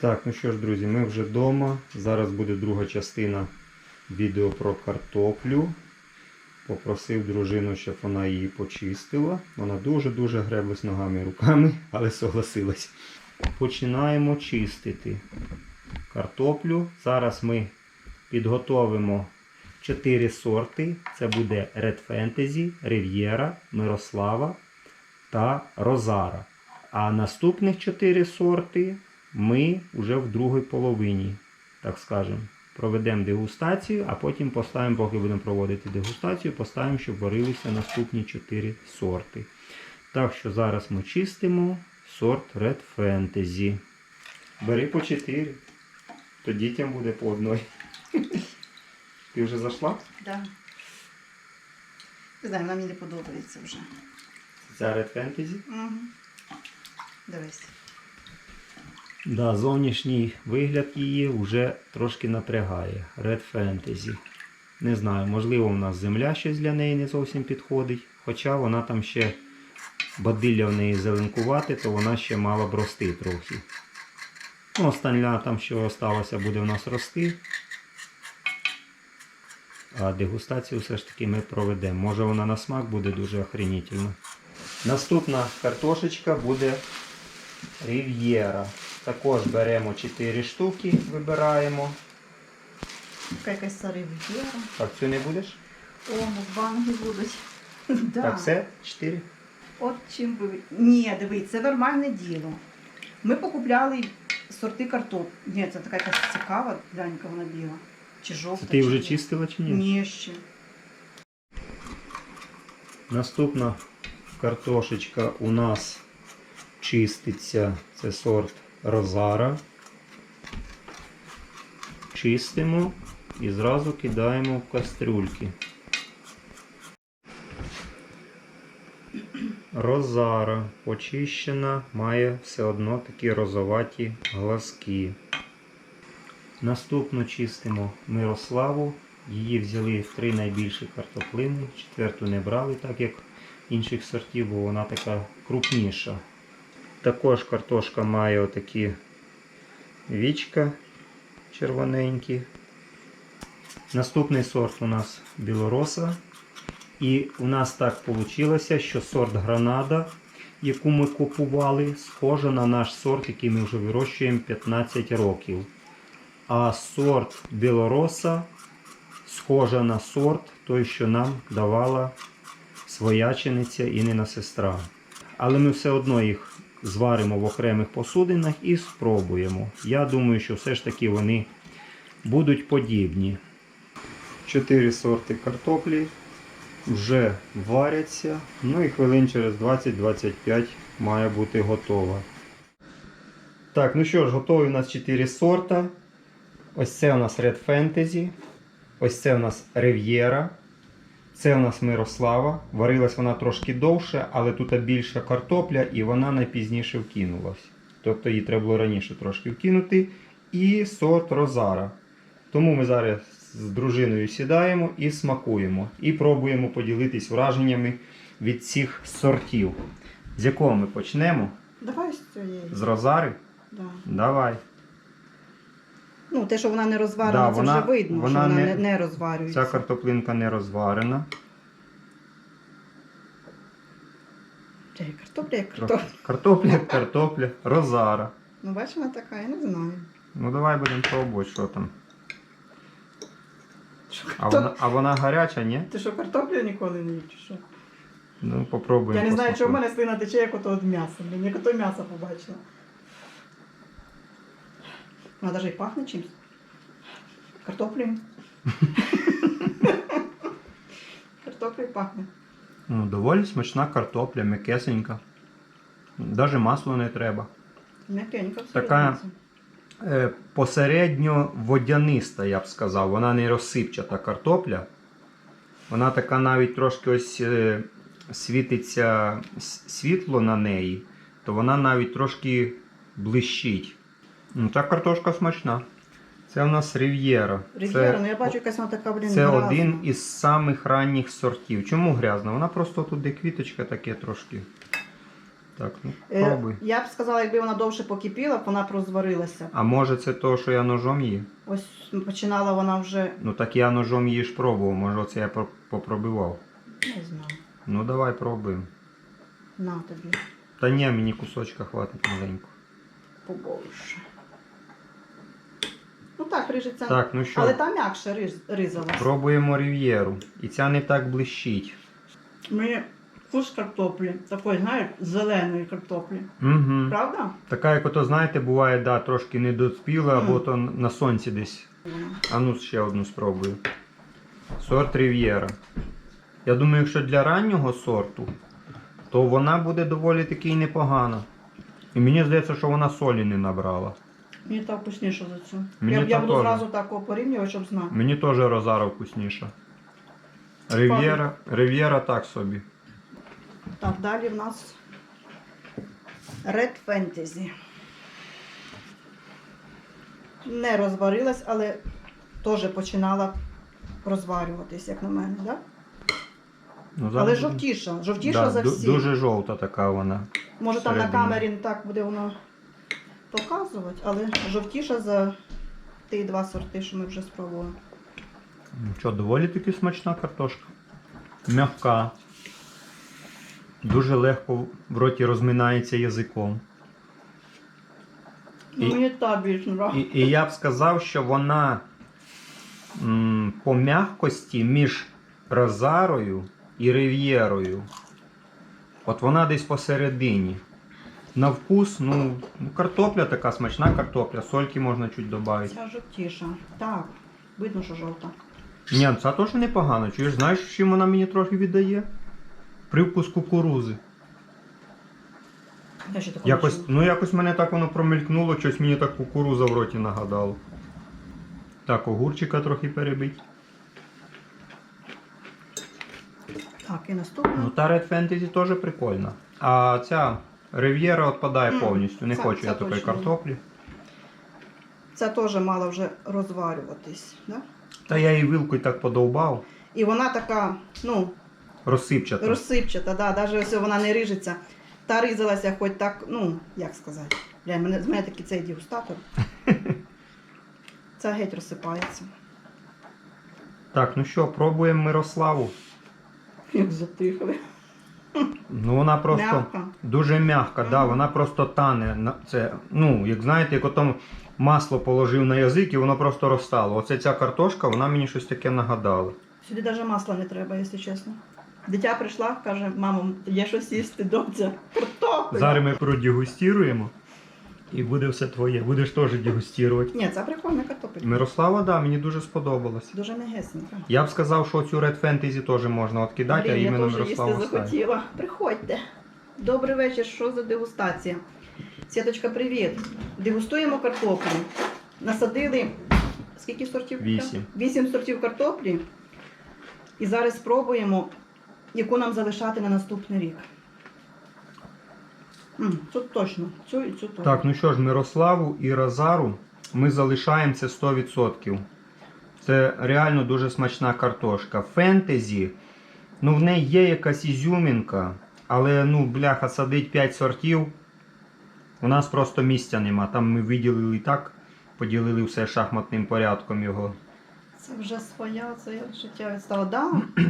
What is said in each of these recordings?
Так, ну що ж, друзі, ми вже вдома. Зараз буде друга частина відео про картоплю. Попросив дружину, щоб вона її почистила. Вона дуже-дуже греблась ногами і руками, але согласилась. Починаємо чистити картоплю. Зараз ми підготовимо 4 сорти. Це буде Red Fantasy, Riviera, Мирослава та Розара. А наступних 4 сорти ми вже в другій половині, так скажемо, проведемо дегустацію, а потім поставимо, поки будемо проводити дегустацію, поставимо, щоб варилися наступні 4 сорти. Так що зараз ми чистимо сорт Red Fantasy. Бери по 4, то дітям буде по одній. Ти вже зайшла? Да. Не знаю, вона мені не подобається вже. Це Red Fantasy? Угу. Дивись. Да, зовнішній вигляд її вже трошки напрягає. Red Fantasy. Не знаю, можливо, у нас земля щось для неї не зовсім підходить. Хоча вона там ще бадилля в неї зеленкувати, то вона ще мала б рости трохи. Ну, остання там, що осталося, буде в нас рости. А дегустацію все ж таки ми проведемо. Може вона на смак буде дуже охренітельна. Наступна картошечка буде Рів'єра. Також беремо 4 штуки, вибираємо. Така якась сарив'єра. Так, цю не будеш? О, мукбанги будуть. да. Так, все? 4? От чим ви. Ні, дивись, це нормальне діло. Ми покупляли сорти картоп. Ні, це така якась цікава, глянька вона біла. Чи жовта. Це ти вже чистила чи ні? Ні, ще. Наступна картошечка у нас чиститься. Це сорт Розара. Чистимо і зразу кидаємо в кастрюльки. Розара почищена, має все одно такі розоваті глазки. Наступну чистимо Мирославу. Її взяли три найбільші картоплини, четверту не брали, так як інших сортів, бо вона така крупніша. Також картошка має отакі вічка червоненькі. Наступний сорт у нас білороса. І у нас так вийшло, що сорт гранада, яку ми купували, схожа на наш сорт, який ми вже вирощуємо 15 років. А сорт білороса схожа на сорт, той, що нам давала своячениця Інина сестра. Але ми все одно їх зваримо в окремих посудинах і спробуємо. Я думаю, що все ж таки вони будуть подібні. Чотири сорти картоплі вже варяться. Ну і хвилин через 20-25 має бути готова. Так, ну що ж, готові у нас 4 сорта. Ось це у нас Red Fantasy. Ось це у нас Riviera. Це у нас Мирослава. Варилась вона трошки довше, але тут більша картопля і вона найпізніше вкинулась. Тобто її треба було раніше трошки вкинути. І сорт Розара. Тому ми зараз з дружиною сідаємо і смакуємо. І пробуємо поділитись враженнями від цих сортів. З якого ми почнемо? Давай з цієї. З Розари? Да. Давай. Ну, те, що вона не розварена, Да, це вона- вже видно, вона що вона не- не, розварюється. Ця картоплинка не розварена. Це картопля, як картопля. Картопля, як картопля, розара. Ну, бачиш, вона така, я не знаю. Ну давай будемо пробувати, що там. Що А вона, а вона гаряча, ні? Ти що, картоплю ніколи не їв, чи що? Ну попробуємо. Я не знаю, чого в мене слина тече, як ото від м'яса. Як ото м'ясо побачила. Вона навіть і пахне чимось. Картоплею. Картоплею пахне. Ну, доволі смачна картопля, м'якесенька. Навіть масло не треба. М'якенька все Така-. Е, посередньо водяниста, я б сказав. Вона не розсипчата картопля. Вона така навіть трошки ось е, світиться світло на неї, то вона навіть трошки блищить. Ну, ця картошка смачна. Це у нас Рів'єра. Рів'єра, ну я бачу, якась вона така, блін, Це грязна. один із самих ранніх сортів. Чому грязна? Вона просто тут де квіточка таке трошки. Так, ну Е, пробуй. Я б сказала, якби вона довше покипіла, б вона б розварилася. А може це то, що я ножом її? Ось починала вона вже, Ну так я ножом її ж пробував, може оце я по- попробивав. не знаю, Ну давай пробуємо. на тобі Та ні, мені кусочка хватить маленько. побольше. Ну так, рижеться. Так, ну що, Але там м'якше риз, ризалась. пробуємо рів'єру. І ця не так блищить. Мені вкус картоплі, такої, знаєш, зеленої картоплі. Угу. Правда? Така, як ото, знаєте, буває, да, трошки недоспіла, або то на сонці десь. А ну ще одну спробую. Сорт Рів'єра. Я думаю, якщо для раннього сорту, то вона буде доволі таки непогана. І мені здається, що вона солі не набрала. Мені так вкусніше за цю. Мені я, я буду теж. зразу так порівнювати, щоб знати. Мені теж Розара вкусніша. Рив'єра, Рив'єра так собі. Так, далі в нас Red Fantasy. Не розварилась, але теж починала розварюватись, як на мене, да? Ну, Але жовтіша, жовтіша Да, за всі. Дуже жовта така вона. Може там на камері не так буде воно показувати, але жовтіша за ті два сорти, що ми вже спробували. Ну Що, доволі таки смачна картошка. М'яка. Дуже легко в роті розминається язиком. Ну, І- Мені та більш І, нравиться. і я б сказав, що вона м, по м'якості між Розарою і Рив'єрою. От вона десь посередині. На вкус, ну, картопля така смачна картопля, сольки можна чуть додати. Ця жовтіша. Так, видно, що жовта. Ні, це теж непогано. Чуєш, знаєш, чим вона мені трохи віддає? Привкус кукурузи. Я ще таку Якось, ну якось мене так воно промелькнуло, щось мені так кукуруза в роті нагадало. Так, огурчика трохи перебить. Так, і наступна. Ну та Red Fantasy теж прикольна. А ця Рив'єра відпадає Мгм. повністю. Не Це- хочу це я такої точно. картоплі. Це теж мала вже розварюватись. Да? Та я її вилкою так подовбав. І вона така, ну, Розсипчата. розсипчата, да, навіть ось вона не рижеться. Та ризалася хоч так, ну, як сказати. Бля, мене, з мене такий цей дегустатор. Це геть розсипається. Так, ну що, пробуємо Мирославу. Як затихли. Ну вона просто М'яка. дуже м'яка, да, вона просто тане. Це, ну, як знаєте, як ото масло положив на язик і воно просто розстало. Оце ця картошка, вона мені щось таке нагадала. Сюди навіть масла не треба, якщо чесно. Дитя прийшла, каже, мамо, є щось їсти, доця. Картопля. Зараз ми продегустіруємо. І буде все твоє. Будеш теж дегустувати. Ні, це прикольна картопля. Мирослава, да, мені дуже сподобалось. Дуже м'ягесенька. Я б сказав, що цю Red Fantasy теж можна відкидати, а Блін, я іменно теж їсти Мирославу ставити. захотіла. Приходьте. Добрий вечір, що за дегустація? Святочка, привіт. Дегустуємо картоплю. Насадили скільки сортів? Вісім. Вісім сортів картоплі. І зараз спробуємо, яку нам залишати на наступний рік. Цю точно, цю і цю точно. Так, ну що ж, Мирославу і Розару ми залишаємо це 100%. Це реально дуже смачна картошка. Фентезі, ну в неї є якась ізюмінка, але ну, бляха, садить 5 сортів. У нас просто місця нема. Там ми виділили і так, поділили все шахматним порядком його. Це вже своя, це я життя відстала. Да?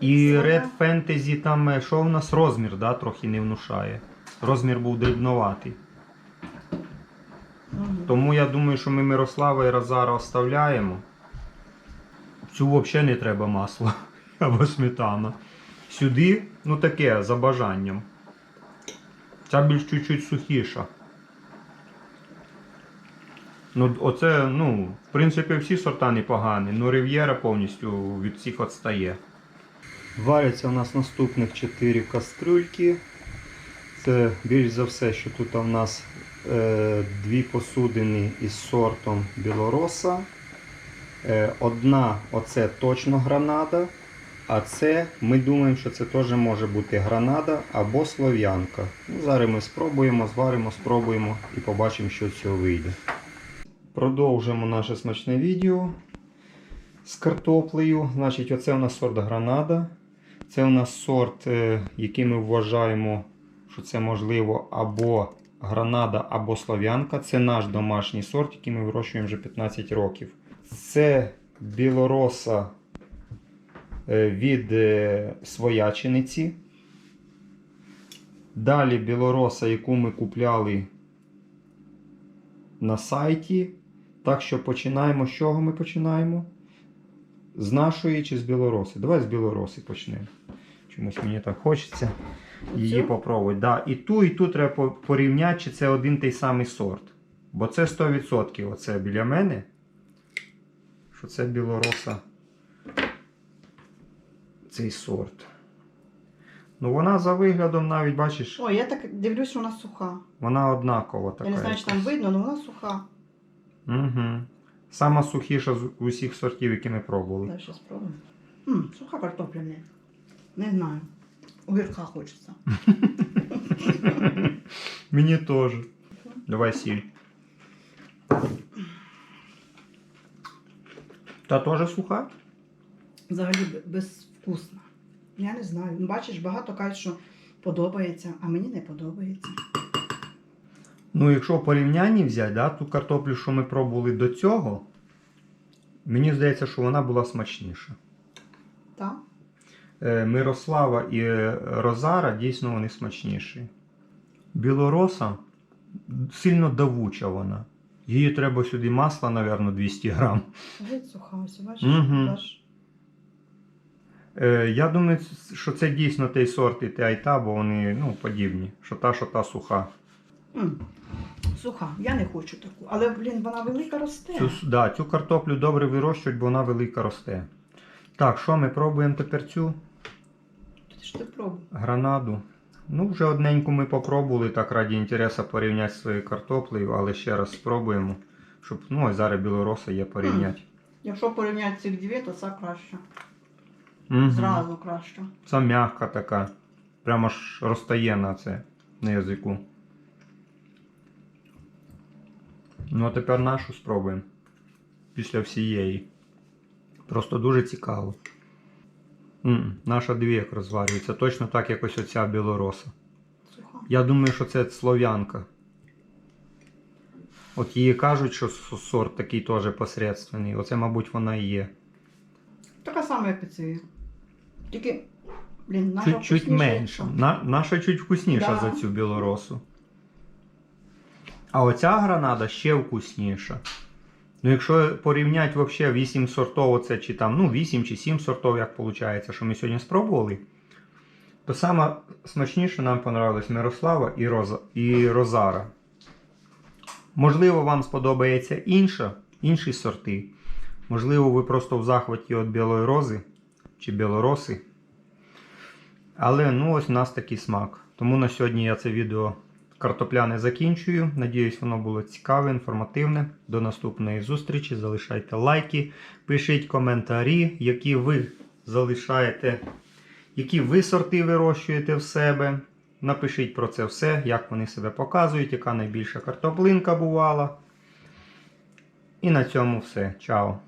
І Red Fantasy там е, що в нас розмір, да, трохи не внушає. Розмір був дрібноватий. Мгм. Тому я думаю, що ми Мирослава і Розара оставляємо. Цю взагалі не треба масло або сметана. Сюди, ну таке, за бажанням. Ця більш чуть-чуть сухіша. Ну, оце, ну, в принципі, всі сорта непогані, ну Рив'єра повністю від всіх відстає. Варяться у нас наступних 4 кастрюльки. Це більш за все, що тут у нас е, дві посудини із сортом білороса. Е, одна оце точно гранада, а це ми думаємо, що це теж може бути гранада або слов'янка. Ну, зараз ми спробуємо, зваримо, спробуємо і побачимо, що з цього вийде. Продовжуємо наше смачне відео з картоплею. Значить, оце у нас сорт гранада. Це у нас сорт, е, який ми вважаємо що це можливо або гранада, або слов'янка. Це наш домашній сорт, який ми вирощуємо вже 15 років. Це білороса е, від е, своячениці. Далі білороса, яку ми купляли на сайті. Так що починаємо. З чого ми починаємо? З нашої чи з білороси? Давай з білороси почнемо. Чомусь мені так хочеться її попробувати. Да, і ту, і ту треба порівняти, чи це один той самий сорт. Бо це 100% оце біля мене. Що це білороса. Цей сорт. Ну вона за виглядом навіть, бачиш, О, я так дивлюсь, що вона суха. вона однакова така. я не знаю, чи там видно, але вона суха. Угу. Сама сухіша з усіх сортів, які ми пробували. Ще спробуємо. М, суха картопля не. Не знаю. Огірка хочеться. Мені теж. Давай сіль. Та теж суха? Взагалі б- безвкусна. Я не знаю. Ну, Бачиш, багато кажуть, що подобається, а мені не подобається. Ну, якщо в порівнянні взяти, да, ту картоплю, що ми пробували до цього, мені здається, що вона була смачніша. Так? Е, Мирослава і е, Розара дійсно вони смачніші. Білороса сильно давуча вона. Її треба сюди масла, мабуть, 200 грам. Ось бачиш? Бачиш? Е, я думаю, що це дійсно той сорт і те айта, бо вони ну, подібні. Що та, що та суха. М, Суха, я не хочу таку. Але, блін, вона велика росте. Цю, да, цю картоплю добре вирощують, бо вона велика росте. Так, що ми пробуємо тепер цю ж ти пробуй. гранаду. Ну, вже одненьку ми попробували, так раді інтересу порівняти з своєю картоплею, але ще раз спробуємо. Щоб, ну, ось зараз білороса є порівняти. Якщо порівняти цих дві, то це краще. Мгм. Зразу краще. Це м'яка така. Прямо ж розтає на це на язику. Ну, а тепер нашу спробуємо. Після всієї. Просто дуже цікаво. м наша дві як розварюється. Точно так, як ось оця білороса. Я думаю, що це слов'янка. От її кажуть, що сорт такий теж посередственний. Оце, мабуть, вона і є. Така сама, як і ці. Тільки, блін, наша Чуть, чуть менше. На, наша чуть вкусніша Да. за цю білоросу. А оця гранада ще вкусніша. Ну, якщо порівняти взагалі 8 сортов, оце чи там, ну, 8 чи 7 сортов, як виходить, що ми сьогодні спробували, то саме смачніше нам понравилась Мирослава і, Роза, і Розара. Можливо, вам сподобається інша, інші сорти. Можливо, ви просто в захваті від білої рози чи білороси. Але ну ось у нас такий смак. Тому на сьогодні я це відео картопляне закінчую. Надіюсь, воно було цікаве, інформативне. До наступної зустрічі. Залишайте лайки, пишіть коментарі, які ви залишаєте, які ви сорти вирощуєте в себе. Напишіть про це все, як вони себе показують, яка найбільша картоплинка бувала. І на цьому все. Чао!